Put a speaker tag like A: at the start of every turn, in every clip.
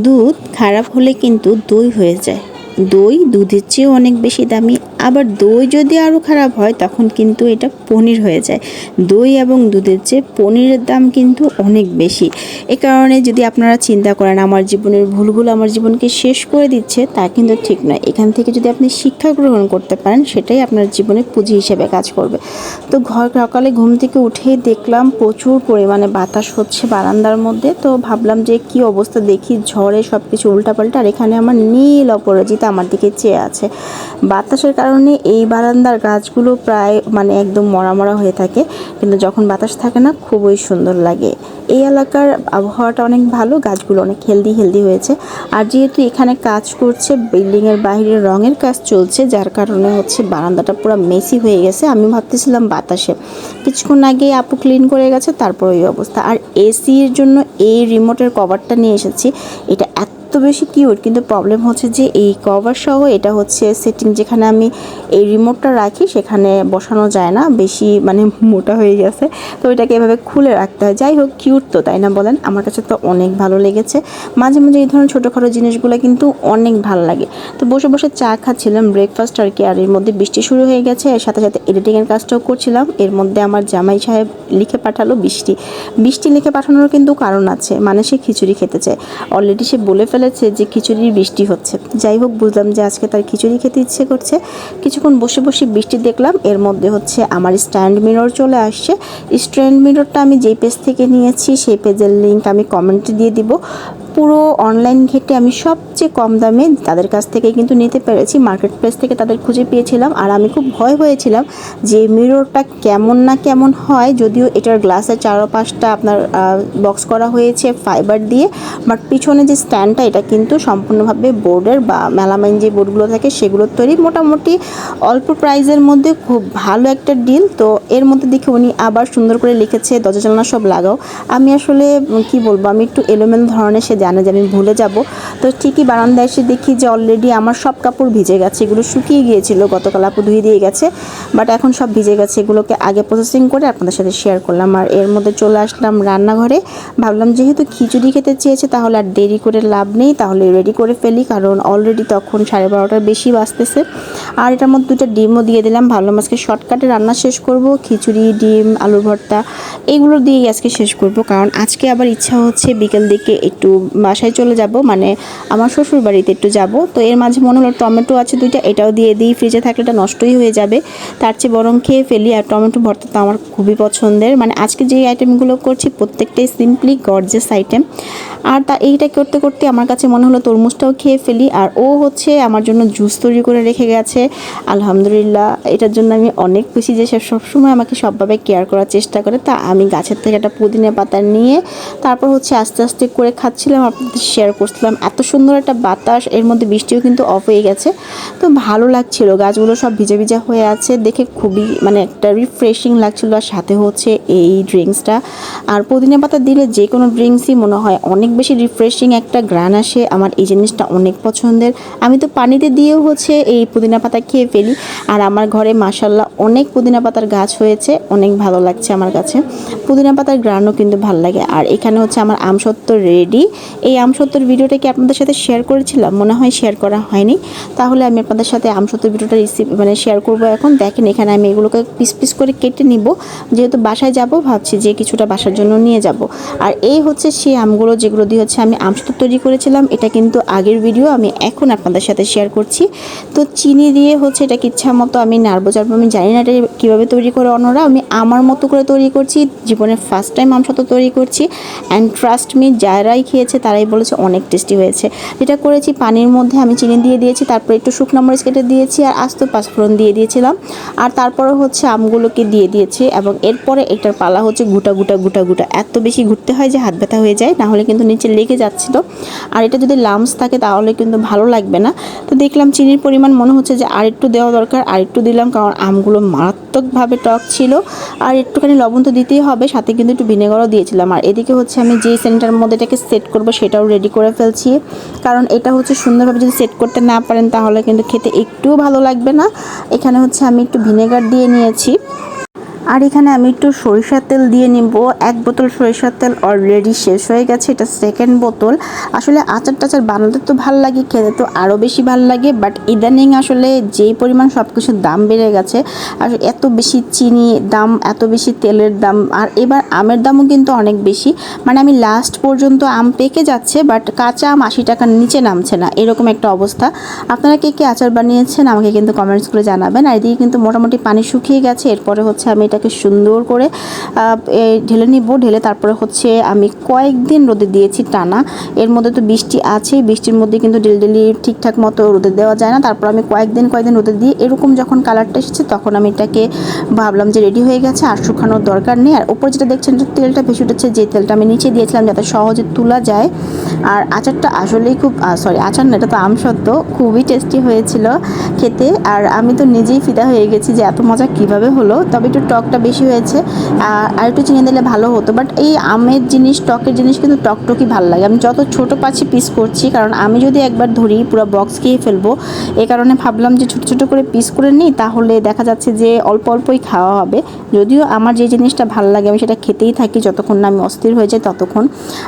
A: দুধ খারাপ হলে কিন্তু দই হয়ে যায়। দই দুধের চেয়েও অনেক বেশি দামি আবার দই যদি আরও খারাপ হয়, তখন কিন্তু এটা পনির হয়ে যায়। দই এবং দুধের চেয়ে পনিরের দাম কিন্তু অনেক বেশি। এ কারণে যদি আপনারা চিন্তা করেন, আমার জীবনের ভুলগুলো আমার জীবনকে শেষ করে দিচ্ছে, তা কিন্তু ঠিক নয়। এখান থেকে যদি আপনি শিক্ষা গ্রহণ করতে পারেন, সেটাই আপনার জীবনে পুঁজি হিসেবে কাজ করবে। তো ঘর সকালে ঘুম থেকে উঠেই দেখলাম প্রচুর পরিমাণে বাতাস হচ্ছে বারান্দার মধ্যে। তো ভাবলাম যে কি অবস্থা, দেখি ঝড়ে সব কিছু উল্টাপাল্টা, আর এখানে আমার নীল অপরাজিতা আমার দিকে চেয়ে আছে। বাতাসের কারণে এই বারান্দার গাছগুলো প্রায় মানে একদম মরা মরা হয়ে থাকে, কিন্তু যখন বাতাস থাকে না, খুবই সুন্দর লাগে। এই এলাকার আবহাওয়াটা অনেক ভালো, গাছগুলো অনেক হেলদি হেলদি হয়েছে। আর যেহেতু এখানে কাজ করছে বিল্ডিংয়ের বাইরে রঙের কাজ চলছে, যার কারণে হচ্ছে বারান্দাটা পুরো মেসি হয়ে গেছে। আমি ভাবতেছিলাম বাতাসে। কিছুক্ষণ আগে আপু ক্লিন করে গেছে, তারপর ওই অবস্থা। আর এসির জন্য এই রিমোটের কভারটা নিয়ে এসেছি। এটা এত এত বেশি কিউট কিন্তু প্রবলেম হচ্ছে যে এই কভার সহ এটা হচ্ছে সেটিং যেখানে আমি এই রিমোটটা রাখি, সেখানে বসানো যায় না, বেশি মানে মোটা হয়ে গেছে। তো এটাকে এভাবে খুলে রাখতে হয়। যাই হোক কিউট তো, তাই না বলেন? আমার কাছে তো অনেক ভালো লেগেছে। মাঝে মাঝে এই ধরনের ছোটোখাটো জিনিসগুলো কিন্তু অনেক ভালো লাগে। তো বসে বসে চা খাচ্ছিলাম ব্রেকফাস্ট আর কি, আর এর মধ্যে বৃষ্টি শুরু হয়ে গেছে। এর সাথে সাথে এডিটিংয়ের কাজটাও করছিলাম। এর মধ্যে আমার জামাই সাহেব লিখে পাঠালো বৃষ্টি। বৃষ্টি লিখে পাঠানোর কিন্তু কারণ আছে মানে সে খিচুড়ি খেতে চায়। অলরেডি সে বলে ফেলেছে যে খিচুড়ির বৃষ্টি হচ্ছে। যাই হোক, বুঝলাম যে আজকে তার খিচুড়ি খেতে ইচ্ছে করছে। কিছুক্ষণ বসে বসে বৃষ্টি দেখলাম, এর মধ্যে হচ্ছে আমার স্ট্যান্ড মিরর চলে আসছে। স্ট্যান্ড মিররটা আমি যেই পেজ থেকে নিয়েছি, সেই পেজের লিঙ্ক আমি কমেন্টে দিয়ে দিব। পুরো অনলাইন ঘেটে আমি সবচেয়ে কম দামে তাদের কাছ থেকে কিন্তু নিতে পেরেছি। মার্কেট প্লেস থেকে তাদের খুঁজে পেয়েছিলাম আর আমি খুব ভয় হয়েছিলাম যে মিররটা কেমন না কেমন হয়, যদিও এটার গ্লাসের চারপাশটা আপনার বক্স করা হয়েছে ফাইবার দিয়ে বাট পিছনে যে স্ট্যান্ডটা এটা কিন্তু সম্পূর্ণভাবে বোর্ডের বা মেলামাইন যে বোর্ডগুলো থাকে, সেগুলোর তৈরি। মোটামুটি অল্প প্রাইজের মধ্যে খুব ভালো একটা ডিল তো এর মধ্যে দেখে উনি আবার সুন্দর করে লিখেছে, দরজা জানলা সব লাগাও। আমি আসলে কি বলব? আমি একটু এলোমেলো ধরনের সে জানে যে আমি ভুলে যাব। তো ঠিকই বারান্দায় এসে দেখি যে অলরেডি আমার সব কাপড় ভিজে গেছে, এগুলো শুকিয়ে গিয়েছিল, গতকাল আপু ধুয়ে দিয়ে গেছে বাট এখন সব ভিজে গেছে, এগুলোকে আগে প্রসেসিং করে আপনাদের সাথে শেয়ার করলাম। আর এর মধ্যে চলে আসলাম রান্নাঘরে। ভাবলাম যেহেতু খিচুড়ি খেতে চেয়েছে, তাহলে আর দেরি করে লাভ নেই, তাহলে রেডি করে ফেলি, কারণ অলরেডি তখন সাড়ে বারোটার বেশি বাজতেছে। আর এটার মধ্যে দুটো ডিমও দিয়ে দিলাম, ভাবলাম আজকে শর্টকাটে রান্না শেষ করব, খিচুড়ি, ডিম, আলুর ভর্তা, এগুলো দিয়েই আজকে শেষ করব, কারণ আজকে আবার ইচ্ছা হচ্ছে বিকেল দিকে একটু বাসায় চলে যাব মানে আমার শ্বশুর বাড়িতে একটু যাব। তো এর মাঝে মনে হলো টমেটো আছে দুইটা, এটাও দিয়ে দিই। ফ্রিজে থাকলে এটা নষ্টই হয়ে যাবে। তার চেয়ে বরং খেয়ে ফেলি। আর টমেটো ভর্তা তো আমার খুবই পছন্দের। মানে আজকে যে আইটেমগুলো করছি, প্রত্যেকটাই সিম্পলি গর্জেস আইটেম আর তা এইটা করতে করতে আমার কাছে মনে হলো তরমুজটাও খেয়ে ফেলি। আর ও হচ্ছে আমার জন্য জুস তৈরি করে রেখে গেছে। আলহামদুলিল্লাহ, এটার জন্য আমি অনেক খুশি যে সে সবসময় আমাকে সবভাবে কেয়ার করার চেষ্টা করে। তা আমি গাছের থেকে একটা পুদিনা পাতা নিয়ে তারপর হচ্ছে আস্তে আস্তে করে খাচ্ছিলাম। আপনাদের শেয়ার করছিলাম। এত সুন্দর একটা বাতাস, এর মধ্যে বৃষ্টিও কিন্তু অফ হয়ে গেছে। তো ভালো লাগছিল, গাছগুলো সব ভিজে ভিজে হয়ে আছে। দেখে খুবই মানে একটা রিফ্রেশিং লাগছিল, আর সাথে হচ্ছে এই ড্রিঙ্কসটা আর পুদিনা পাতা দিলে যে কোনো ড্রিঙ্কসই মনে হয় অনেক বেশি রিফ্রেশিং একটা গ্রান আসে। আমার এই জিনিসটা অনেক পছন্দের। আমি তো পানিতে দিয়েও হচ্ছে এই পুদিনা পাতা খেয়ে ফেলি। আর আমার ঘরে মাসাল্লাহ অনেক পুদিনা পাতার গাছ হয়েছে। অনেক ভালো লাগছে আমার কাছে। পুদিনা পাতার গ্রানও কিন্তু ভালো লাগে। আর এখানে হচ্ছে আমার আমসত্ত্ব রেডি এই আমসত্ত্বর ভিডিওটা কি আপনাদের সাথে শেয়ার করেছিলাম? মনে হয় শেয়ার করা হয়নি। তাহলে আমি আপনাদের সাথে আমসত্ত্বর ভিডিওটা রিসিভ মানে শেয়ার করব এখন। দেখেন, এখানে আমি এগুলোকে পিস পিস করে কেটে নিব। যেহেতু বাসায় যাব, ভাবছি যে কিছুটা বাসার জন্য নিয়ে যাব। আর এই হচ্ছে সেই আমগুলো যেগুলো দিয়ে হচ্ছে আমি আমসত্ত্ব তৈরি করেছিলাম। এটা কিন্তু আগের ভিডিও আমি এখন আপনাদের সাথে শেয়ার করছি। তো চিনি দিয়ে হচ্ছে এটাকে ইচ্ছা মতো আমি নাড়বো চাড়বো আমি জানি না এটা কীভাবে তৈরি করে অন্যরা। আমি আমার মতো করে তৈরি করছি। জীবনের ফার্স্ট টাইম আমসত্ত্ব তৈরি করছি। অ্যান্ড ট্রাস্ট মি যারাই খেয়েছে তারাই বলেছে অনেক টেস্টি হয়েছে। যেটা করেছি, পানির মধ্যে আমি চিনি দিয়ে দিয়েছি, তারপর একটু শুকনো মরিচ কেটে দিয়েছি আর আস্ত পাঁচফোড়ন দিয়ে দিয়েছিলাম। আর তারপরে হচ্ছে আমগুলোকে দিয়ে দিয়েছি এবং এরপরে এটার পালা হচ্ছে গুটা গুটা গুটা গুটা। এত বেশি ঘুরতে হয় যে হাত ব্যথা হয়ে যায়, নাহলে কিন্তু নিচে লেগে যাচ্ছিল। আর এটা যদি লামস থাকে তাহলে কিন্তু ভালো লাগবে না। তো দেখলাম চিনির পরিমাণ মনে হচ্ছে যে আর একটু দেওয়া দরকার, আর একটু দিলাম, কারণ আমগুলো মারাত্মকভাবে টক ছিল। আর একটুখানি লবণ তো দিতেই হবে, সাথে কিন্তু একটু ভিনেগারও দিয়েছিলাম। আর এদিকে হচ্ছে আমি যেই সেন্টার মধ্যে এটাকে সেট করব সেটাও রেডি করে ফেলছি। কারণ এটা হচ্ছে সুন্দরভাবে যদি সেট করতে না পারেন তাহলে কিন্তু খেতে একটুও ভালো লাগবে না। এখানে হচ্ছে আমি একটু ভিনেগার দিয়ে নিয়েছি। আর এখানে আমি একটু সরিষার তেল দিয়ে নিব। এক বোতল সরিষার তেল অলরেডি শেষ হয়ে গেছে, এটা সেকেন্ড বোতল। আসলে আচার টাচার বানাতে তো ভালো লাগে, খেতে তো আরও বেশি ভালো লাগে বাট ইদানিং আসলে যেই পরিমাণ সব কিছুর দাম বেড়ে গেছে, আর এত বেশি চিনি দাম, এত বেশি তেলের দাম, আর এবার আমের দামও কিন্তু অনেক বেশি। মানে আমি লাস্ট পর্যন্ত আম পেকে যাচ্ছে বাট কাঁচা আম আশি টাকার নিচে নামছে না, এরকম একটা অবস্থা। আপনারা কে কে আচার বানিয়েছেন আমাকে কিন্তু কমেন্টস করে জানাবেন, আর এদিকে কিন্তু মোটামুটি পানি শুকিয়ে গেছে, এরপরে হচ্ছে আমি এটাকে সুন্দর করে ঢেলে নিব। ঢেলে তারপরে হচ্ছে আমি কয়েকদিন রোদে দিয়েছি টানা। এর মধ্যে তো বৃষ্টি আছে বৃষ্টির মধ্যে কিন্তু ডেলি ডেলি ঠিকঠাক মতো রোদে দেওয়া যায় না। তারপর আমি কয়েকদিন কয়েকদিন রোদে দিয়ে এরকম যখন কালারটা এসেছে তখন আমি এটাকে ভাবলাম যে রেডি হয়ে গেছে, আর শুকানোর দরকার নেই। আর ওপরে যেটা দেখছেন যে তেলটা ভেসে উঠেছে, যে তেলটা আমি নিচে দিয়েছিলাম যাতে সহজে তোলা যায়। আর আচারটা আসলেই খুব সরি আচার না, এটা তো আমসত্ত্ব খুবই টেস্টি হয়েছিল খেতে। আর আমি তো নিজেই ফিদা হয়ে গেছি যে এত মজা কীভাবে হলো। তবে একটু টকটা বেশি হয়েছে আর একটু চিনি দিলে ভালো হতো। বাট এই আমের জিনিস, টকের জিনিস কিন্তু টকটকই ভালো লাগে। আমি যত ছোট পাচ্ছি পিস করছি, কারণ আমি যদি একবার ধরি পুরো বক্স খেয়ে ফেলব এই কারণে ভাবলাম যে ছোট ছোট করে পিস করে নিই, তাহলে দেখা যাচ্ছে যে অল্প অল্পই খাওয়া হবে। যদিও আমার যে জিনিসটা ভালো লাগে, আমি সেটা খেতেই থাকি, যতক্ষণ না আমি অস্থির হয়ে যাই ততক্ষণ।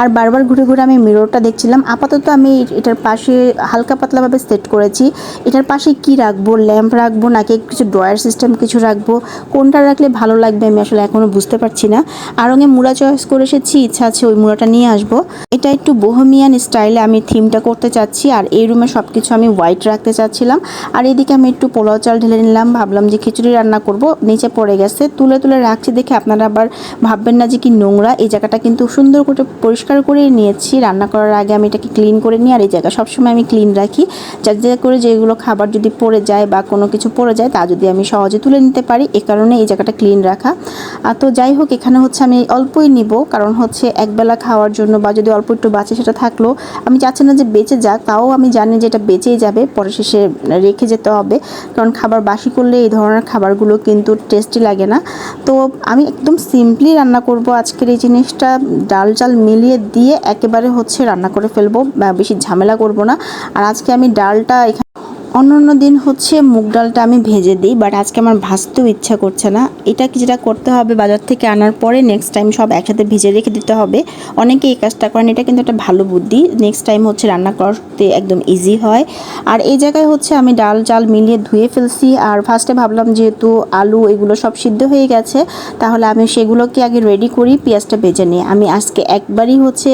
A: আর বারবার ঘুরে ঘুরে আমি মিররটা দেখছিলাম। আপাতত আমি এটার পাশে হালকা পাতলাভাবে সেট করেছি। এটার পাশে কি রাখব? ল্যাম্প রাখব নাকি কিছু ড্রয়ার সিস্টেম কিছু রাখব? কোনটা রাখলে ভালো লাগবে আমি আসলে এখনও বুঝতে পারছি না। আর রঙে মুড়া চয়েস করে এসেছি, ইচ্ছা আছে ওই মুড়াটা নিয়ে আসব। এটা একটু বোহমিয়ান স্টাইলে আমি থিমটা করতে চাচ্ছি আর এই রুমে সব কিছু আমি হোয়াইট রাখতে চাচ্ছিলাম। আর এদিকে আমি একটু পোলাও চাল ঢেলে নিলাম, ভাবলাম যে খিচুড়ি রান্না করব, নিচে পড়ে গেছে। তুলে তুলে রাখছি দেখে আপনারা আবার ভাববেন না যে কি নোংরা। এই জায়গাটা কিন্তু সুন্দর করে পরিষ্কার করে নিয়েছি। রান্না করার আগে আমি এটাকে ক্লিন করে নিই আর এই জায়গা সবসময় আমি ক্লিন রাখি। যাতে করে যেগুলো খাবার যদি পড়ে যায় বা কোনো কিছু পড়ে যায় তা যদি আমি সহজে তুলে নিতে পারি। এ কারণে এই জায়গাটা ক্লিন রাখা। তো যাই হোক এখানে হচ্ছে আমি অল্পই নিব, কারণ হচ্ছে একবেলা খাওয়ার জন্য বা যদি অল্প একটু বাঁচে সেটা থাকল। আমি চাচ্ছি না যে বেঁচে যাক, তাও আমি জানি যে এটা বেঁচেই যাবে, পরে শেষে রেখে যেতে হবে। কারণ খাবার বাসি করলে এই ধরনের খাবারগুলো কিন্তু টেস্টি লাগে না। তো আমি একদম সিম্পলি রান্না করব আজকের এই জিনিসটা। ডাল চাল মিলিয়ে দিয়ে একেবারে হচ্ছে রান্না করে ফেলব বেশি ঝামেলা করব না। আর আজকে আমি ডালটা এখানে অন্য অন্য দিন হচ্ছে মুগ ডালটা আমি ভেজে দিই বাট আজকে আমার ভাজতেও ইচ্ছা করছে না। এটা কি যেটা করতে হবে, বাজার থেকে আনার পরে নেক্সট টাইম সব একসাথে ভেজে রেখে দিতে হবে। অনেকে এই কাজটা করেন, এটা কিন্তু একটা ভালো বুদ্ধি। নেক্সট টাইম হচ্ছে রান্না করতে একদম ইজি হয়। আর এই জায়গায় হচ্ছে আমি ডাল চাল মিলিয়ে ধুয়ে ফেলছি, আর ফার্স্টে ভাবলাম যেহেতু আলু এগুলো সব সিদ্ধ হয়ে গেছে, তাহলে আমি সেগুলোকে আগে রেডি করি, পেঁয়াজটা ভেজে নিই। আমি আজকে একবারই হচ্ছে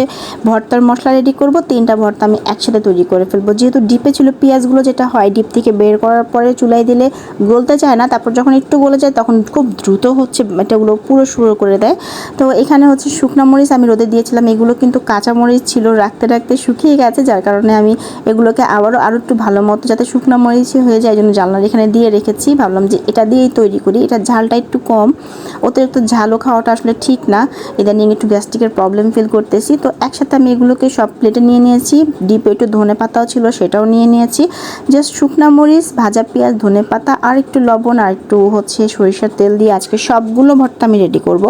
A: ভর্তার মশলা রেডি করব, তিনটা ভর্তা আমি একসাথে তৈরি করে ফেলব। যেহেতু ডিপে ছিল পেঁয়াজগুলো, যেটা হয় ডিপ থেকে বের করার পরে চুলাই দিলে গলতে চায় না, তারপর যখন একটু গলে যায় তখন খুব দ্রুত হচ্ছে এটাগুলো পুরো শুরু করে দেয়। তো এখানে হচ্ছে শুকনো মরিচ আমি রোদে দিয়েছিলাম, এগুলো কিন্তু কাঁচা মরিচ ছিল, রাখতে রাখতে শুকিয়ে গেছে, যার কারণে আমি এগুলোকে আবারও আরও একটু ভালো মতো যাতে শুকনো মরিচই হয়ে যায় জন্য জানলার এখানে দিয়ে রেখেছি। ভাবলাম যে এটা দিয়েই তৈরি করি এটা ঝালটা একটু কম। অতিরিক্ত ঝালও খাওয়াটা আসলে ঠিক না, ইদানিং একটু গ্যাস্ট্রিকের প্রবলেম ফিল করতেছি। তো একসাথে আমি এগুলোকে সব প্লেটে নিয়ে নিয়েছি, ডিপে একটু ধনে পাতাও ছিল সেটাও নিয়ে নিয়েছি, জাস্ট শুকনা মরিচ, ভাজা পেঁয়াজ, ধনে পাতা, আর একটু লবণ, আর একটু হচ্ছে সরিষার তেল দিয়ে আজকে সবগুলো ভর্তা আমি রেডি করব।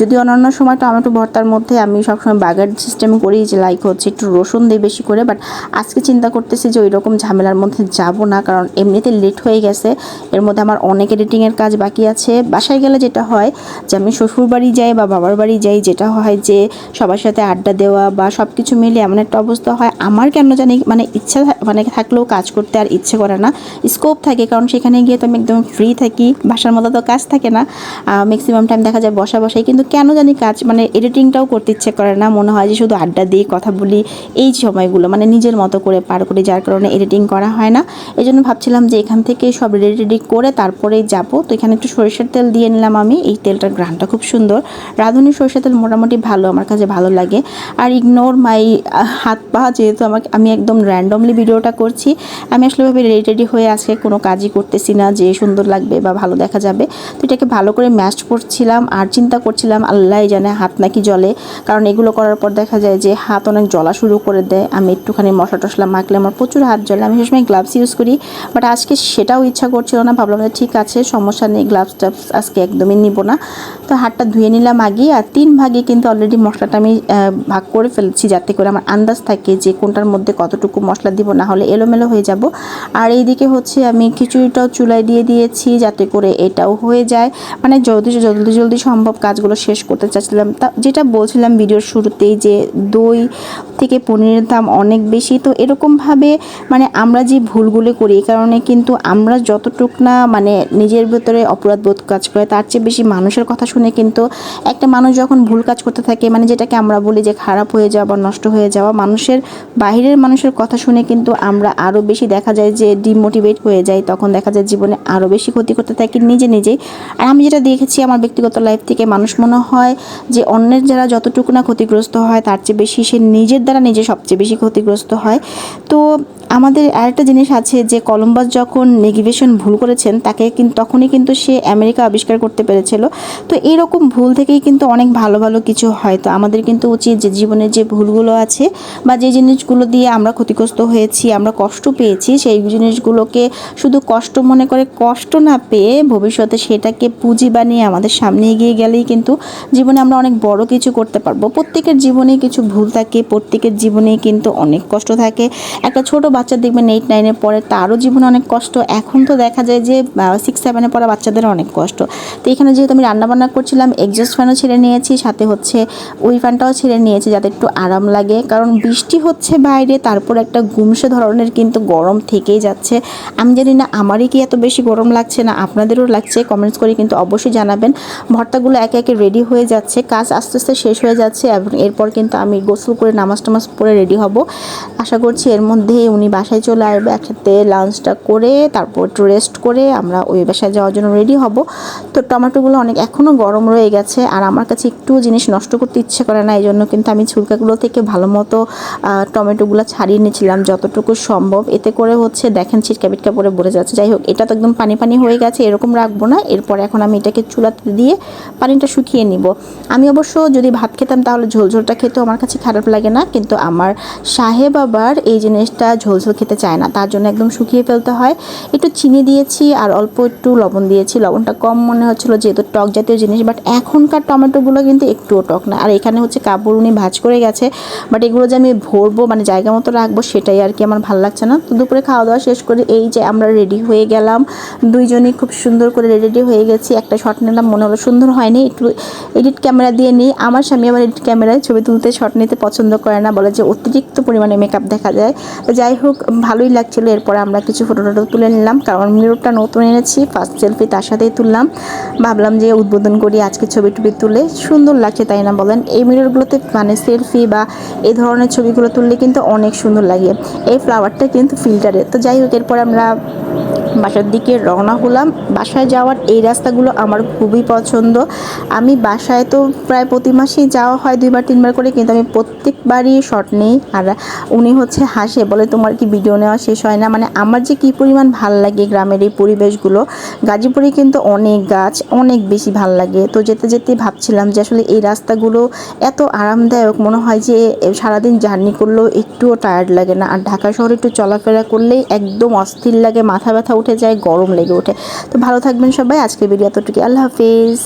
A: যদি অন্যান্য সময় টমেটো ভর্তার মধ্যে আমি সবসময় বাগার সিস্টেম করি, যে লাইক হচ্ছে একটু রসুন দিই বেশি করে বাট আজকে চিন্তা করতেছি যে ওই রকম ঝামেলার মধ্যে যাব না, কারণ এমনিতে লেট হয়ে গেছে। এর মধ্যে আমার অনেক এডিটিংয়ের কাজ বাকি আছে। বাসায় গেলে যেটা হয় যে আমি শ্বশুর বাড়ি যাই বা বাবার বাড়ি যাই, যেটা হয় যে সবার সাথে আড্ডা দেওয়া বা সব কিছু মিলে এমন একটা অবস্থা হয়। আমার কেন জানি মানে ইচ্ছা মানে থাকলেও কাজ করতে আর ইচ্ছে করে না। স্কোপ থাকে, কারণ সেখানে গিয়ে তো আমি একদম ফ্রি থাকি, বাসার মতো তো কাজ থাকে না। ম্যাক্সিমাম টাইম দেখা যায় বসা বসাই, কিন্তু কেন জানি কাজ মানে এডিটিংটাও করতে ইচ্ছে করে না। মনে হয় যে শুধু আড্ডা দিই, কথা বলি, এই সময়গুলো মানে নিজের মতো করে পার করি, যার কারণে এডিটিং করা হয় না। এই জন্য ভাবছিলাম যে এখান থেকে সব রেডি রেডি করে তারপরেই যাব। তো এখানে একটু সরিষার তেল দিয়ে নিলাম আমি। এই তেলটার গ্রানটা খুব সুন্দর। রাঁধুনি সরিষার তেল মোটামুটি ভালো, আমার কাছে ভালো লাগে। আর ইগনোর মাই হাত পা যেহেতু আমাকে, আমি একদম র্যান্ডমলি ভিডিওটা করছি। আমি আসলে ভাবে রেডি রেডি হয়ে আজকে কোনো কাজই করতেছি না, যে সুন্দর লাগবে বা ভালো দেখা যাবে। তো এটাকে ভালো করে ম্যাশ করছিলাম আর চিন্তা করছিলাম, আল্লাহ জানে হাত নাকি জলে কারণ এগুলো করার পর দেখা যায় যে হাত অনেক জ্বলা শুরু করে দেয়। আমি একটুখানি মশলা টশলা মাখলে আমার প্রচুর হাত জ্বলে। আমি সবসময় গ্লাভস ইউজ করি বাট আজকে সেটাও ইচ্ছা করছিল না। ভাবলাম যে ঠিক আছে, সমস্যা নেই গ্লাভস টাভস আজকে একদমই নিব না। তো হাতটা ধুয়ে নিলাম আগে আর তিন ভাগে কিন্তু অলরেডি মশলাটা আমি ভাগ করে ফেলছি যাতে করে আমার আন্দাজ থাকে যে কোনটার মধ্যে কতটুকু মশলা দিব না হলে এলোমেলো হয়ে যাব। আর এইদিকে হচ্ছে আমি খিচুড়িটাও চুলায় দিয়ে দিয়েছি যাতে করে এটাও হয়ে যায়। মানে জলদি জলদি জলদি সম্ভব কাজগুলো শেষ করতে চাচ্ছিলাম। তা যেটা বলছিলাম ভিডিওর শুরুতেই যে দই থেকে পনিরের দাম অনেক বেশি, তো এরকমভাবে মানে আমরা যে ভুলগুলো করি এই কারণে কিন্তু আমরা যতটুক না মানে নিজের ভেতরে অপরাধ বোধ কাজ করে, তার চেয়ে বেশি মানুষের কথা শুনে কিন্তু একটা মানুষ যখন ভুল কাজ করতে থাকে মানে যেটাকে আমরা বলি যে খারাপ হয়ে যাওয়া বা নষ্ট হয়ে যাওয়া, মানুষের বাইরের মানুষের কথা শুনে কিন্তু আমরা আরও বেশি দেখা যায় যে ডিমোটিভেট হয়ে যাই তখন দেখা যায় জীবনে আরও বেশি ক্ষতি করতে থাকি নিজে নিজেই। আর আমি যেটা দেখেছি আমার ব্যক্তিগত লাইফ থেকে, মানুষ মনে হয় যে অন্যের যারা যতটুকু না ক্ষতিগ্রস্ত হয়, তার চেয়ে বেশি সে নিজের দ্বারা নিজে সবচেয়ে বেশি ক্ষতিগ্রস্ত হয়। তো আমাদের আরেকটা জিনিস আছে যে কলম্বাস যখন নেগিভেশন ভুল করেছেন, তাকে কিন্তু তখনই কিন্তু সে আমেরিকা আবিষ্কার করতে পেরেছিল। তো এইরকম ভুল থেকেই কিন্তু অনেক ভালো ভালো কিছু হয়। তো আমাদের কিন্তু উচিত যে জীবনের যে ভুলগুলো আছে বা যে জিনিসগুলো দিয়ে আমরা ক্ষতিগ্রস্ত হয়েছি, আমরা কষ্ট পেয়েছি, সেই জিনিসগুলোকে শুধু কষ্ট মনে করে কষ্ট না পেয়ে ভবিষ্যতে সেটাকে পুঁজি বানিয়ে আমাদের সামনে এগিয়ে গেলেই কিন্তু জীবনে আমরা অনেক বড় কিছু করতে পারব। প্রত্যেকের জীবনে কিছু ভুল থাকে, প্রত্যেকের জীবনেই কিন্তু অনেক কষ্ট থাকে। একটা ছোট বাচ্চা দেখবেন এইট নাইনে পরে তারও জীবনে অনেক কষ্ট। এখন তো দেখা যায় যে সিক্স সেভেনে পড়া বাচ্চাদের অনেক কষ্ট। তো এখানে যেহেতু আমি রান্নাবান্না করছিলাম এক্সস্ট ফ্যানও ছেড়ে নিয়েছি, সাথে হচ্ছে ওই ফ্যানটাও ছেড়ে নিয়েছি যাতে একটু আরাম লাগে। কারণ বৃষ্টি হচ্ছে বাইরে, তারপর একটা গুমসে ধরনের কিন্তু গরম থেকেই যাচ্ছে। আমি জানি না আমারই কি এত বেশি গরম লাগছে না আপনাদেরও লাগছে কমেন্টস করে কিন্তু অবশ্যই জানাবেন। ভর্তাগুলো একে একে রেডি হয়ে যাচ্ছে, কাজ আস্তে আস্তে শেষ হয়ে যাচ্ছে এবং এরপর কিন্তু আমি গোসল করে নামাজ টামাজ পরে রেডি হব। আশা করছি এর মধ্যে উনি বাসায় চলে আসবে, একসাথে লাঞ্চটা করে, তারপর একটু রেস্ট করে আমরা ওই বাসায় যাওয়ার জন্য রেডি হব। তো টমেটোগুলো অনেক এখনও গরম রয়ে গেছে আর আমার কাছে একটু জিনিস নষ্ট করতে ইচ্ছে করে না এই জন্য কিন্তু আমি ছুলকাগুলো থেকে ভালো মতো টমেটোগুলো ছাড়িয়ে নিয়েছিলাম যতটুকু সম্ভব। এতে করে হচ্ছে দেখেন ছিটকা পিটকা পরে ভরে যাচ্ছে। যাই হোক, এটা তো একদম পানি পানি হয়ে গেছে, এরকম রাখব না। এরপর এখন আমি এটাকে চুলাতে দিয়ে পানিটা শুকিয়ে নিব। আমি অবশ্য যদি ভাত খেতাম তাহলে ঝোলঝোলটা খেতেও আমার কাছে খারাপ লাগে না, কিন্তু আমার সাহেব আবার এই জিনিসটা ঝোলঝোল খেতে চায় না। তার জন্য একদম শুকিয়ে ফেলতে হয়। একটু চিনি দিয়েছি আর অল্প একটু লবণ দিয়েছি। লবণটা কম মনে হচ্ছিল যেহেতু টক জাতীয় জিনিস বাট এখনকার টমেটোগুলো কিন্তু একটুও টক না। আর এখানে হচ্ছে কাপড় উনি ভাজ করে গেছে বাট এগুলো যে আমি ভরবো মানে জায়গা মতো রাখব, সেটাই আর কি আমার ভালো লাগছে না। তো দুপুরে খাওয়া দাওয়া শেষ করে এই যে আমরা রেডি হয়ে গেলাম। দুইজনই খুব সুন্দর করে রেডি হয়ে গেছি। একটা শট নিলাম, মনে হলো সুন্দর হয়নি। একটু এডিট ক্যামেরা দিয়ে নিই। আমার স্বামী আবার এডিট ক্যামেরায় ছবি তুলতে শট নিতে পছন্দ করে না, বলে যে অতিরিক্ত পরিমাণে মেকআপ দেখা যায়। তো যাই হোক, ভালোই লাগছিল। এরপরে আমরা কিছু ফটো টটো তুলে নিলাম। কারণ মিররটা নতুন এনেছি। ফার্স্ট সেলফি তার সাথেই তুললাম। ভাবলাম যে উদ্বোধন করি আজকে ছবি টবি তুলে। সুন্দর লাগছে, তাই না বলেন? এই মিররগুলোতে মানে সেলফি বা এই ধরনের ছবিগুলো তুললে কিন্তু অনেক সুন্দর লাগে। এই ফ্লাওয়ারটা কিন্তু ফিল্টারে তো যাই হোক এরপর আমরা বাসার দিকে রওনা হলাম। বাসায় যাওয়ার এই রাস্তাগুলো আমার খুবই পছন্দ। আমি বাসায় তো প্রায় প্রতি মাসেই যাওয়া হয় দুইবার, তিনবার করে, কিন্তু আমি প্রত্যেকবারই শট নেই। আর উনি হচ্ছে হাসে, বলে, তোমার কি ভিডিও নেওয়া শেষ হয় না? মানে আমার যে কী পরিমাণ ভালো লাগে গ্রামের এই পরিবেশগুলো। গাজীপুরে কিন্তু অনেক গাছ, অনেক বেশি ভালো লাগে। তো যেতে যেতে ভাবছিলাম যে আসলে এই রাস্তাগুলো এত আরামদায়ক, মনে হয় যে সারাদিন জার্নি করলেও একটুও টায়ার্ড লাগে না। আর ঢাকা শহরে একটু চলাফেরা করলেই একদম অস্থির লাগে, মাথা ব্যথা উঠে যায় গরম লেগে ওঠে। তো ভালো থাকবেন সবাই আজকের ভিডিও এতটুকু আল্লাহ হাফিজ।